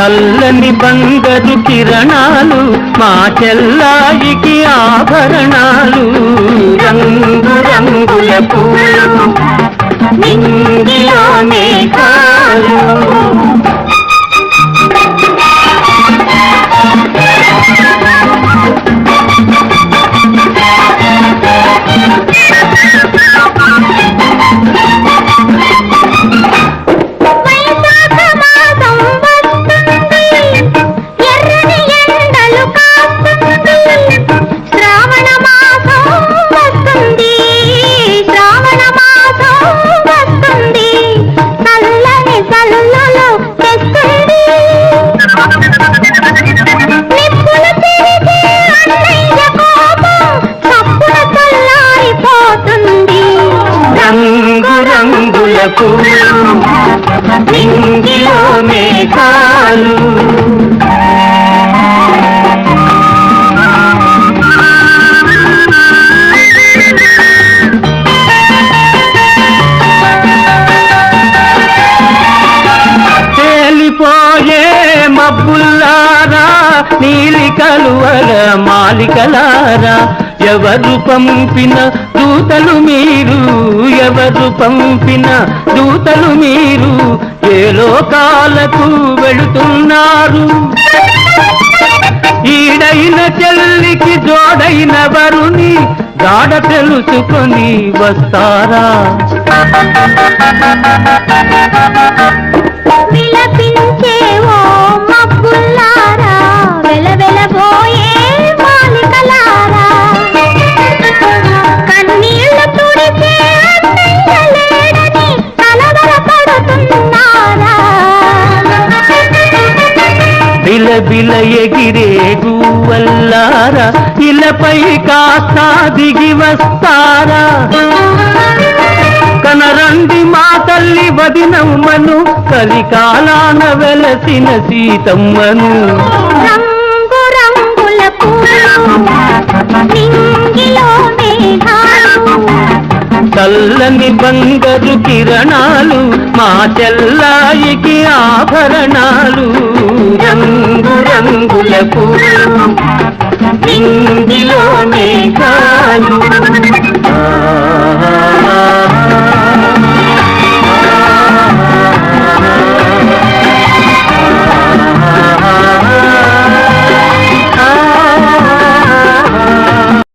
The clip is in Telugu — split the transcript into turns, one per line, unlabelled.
చల్లని బంగారు కిరణాలు మా చెల్లాయికి ఆభరణాలు. రంగు రంగుల పూల నింగిలో మేఘాలు తేలిపోయే మబ్బుల్లారా నీలి కలువల మాలికలారా. ఎవరు పంపిన దూతలు మీరు ఎవరు పంపిన దూతలు మీరు. ఏ లోకాలకు వెళుతున్నారు? ఈడైన చెల్లికి జోడైన వరుని గాఢ తెలుసుకొని వస్తారా? బిల బిల ఎగిరే గువల్లారా ఇలపై కాస్త దిగి వస్తారా? కనరండి మా తల్లి వదినమ్మను కలికాలాన వెలసిన సీతమ్మను.
రంగు రంగుల పూలు
చల్లని బంగారు కిరణాలు మా చెల్లాయికి ఆభరణాలు. రంగు రంగులకు పూలు నింగిలో